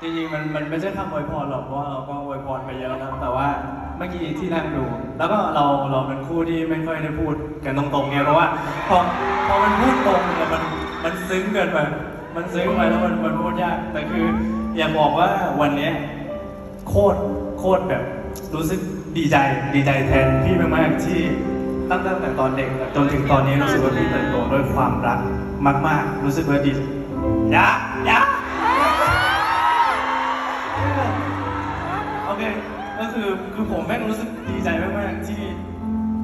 จริงๆมันมันไม่ใช่คำอวยพรหรอกเพราะว่าเราก็อวยพรไปเยอะแล้วแต่ว่าเมื่อกี้ที่นั่งดู แล้วก็เราเราเป็นคู่ที่ไม่ค่อยได้พูดกันตรงๆไงเพราะว่าพอพอมันพูดตรงเนี่ยมันมันซึ้งเกินไปมันซึ้งไปแล้วมันมันพูดยากแต่คือ อยากบอกว่าวันเนี้ยโคตรโคตรแบบรู้สึกดีใจดีใจแทนพี่มากๆที่ตั้งแต่ตอนเด็กจนถึงตอนนี้รู้สึกว่าพี่เติบโตด้วยความรักมาก ๆ รู้สึกว่าดียะยะ โอเค ก็คือคือผมแม่งรู้สึกดีใจมากๆที่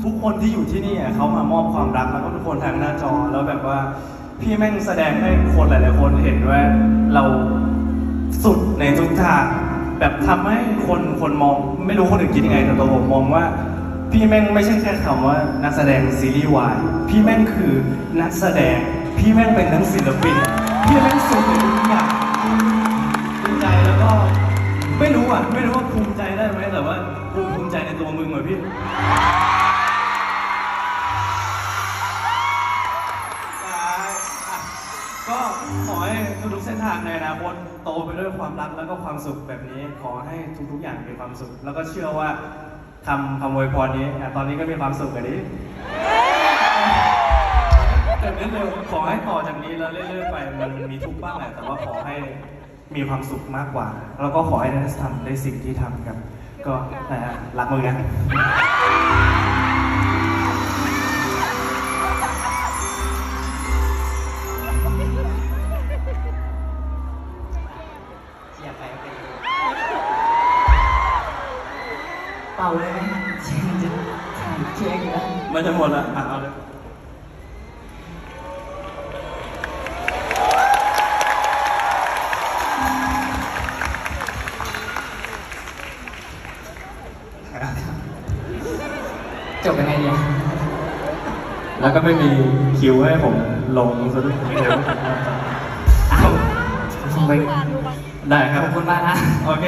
ทุกคนที่อยู่ที่นี่อะเขามามอบความรักแล้วก็ทุกคนทางหน้าจอแล้วแบบว่าพี่แม่งแสดงให้คนหลายๆคนเห็นว่าเราสุดในทุกทางแบบทำให้คนคนมองไม่รู้คนอื่นคิดยังไงแต่ตัวผมมองว่า พี่แม่งไม่ใช่แค่คำว่านักแสดงซีรีส์วายพี่แม่งคือนักแสดง พี่แม่งเป็นทั้งศิลปิน พี่แม่ง ไม่รู้ว่าภูมิใจได้ไหมแต่ว่าภูมิใจในตัวมึงเหมือพี่ ก็ขอให้ทุกๆเส้นทางในอนาคตโตไปด้วยความรักแล้วก็ความสุขแบบนี้ ขอให้ทุกๆอย่างมีความสุข แล้วก็เชื่อว่าคำคำอวยพรนี้อะตอนนี้ก็มีความสุขกันนี้แต่นิดนึงขอให้ต่อจากนี้แล้วเรื่อยๆไปมันมีทุกข์บ้างแหละแต่ว่าขอให้ มีความสุขมากกว่า แล้วก็ขอให้ได้ทำในสิ่งที่ทำครับ ก็นะฮะรักมึงนะเสียไปไปเป่าเลยไหมเช็คจะถ่ายเช็คอยู่แล้วมันจะหมดละอะเอา จบยังไงเนี่ยแล้วก็ไม่มีคิวให้ผมลงซะด้วยไม่เดี๋ยวไปได้ครับขอบคุณมากนะ โอเค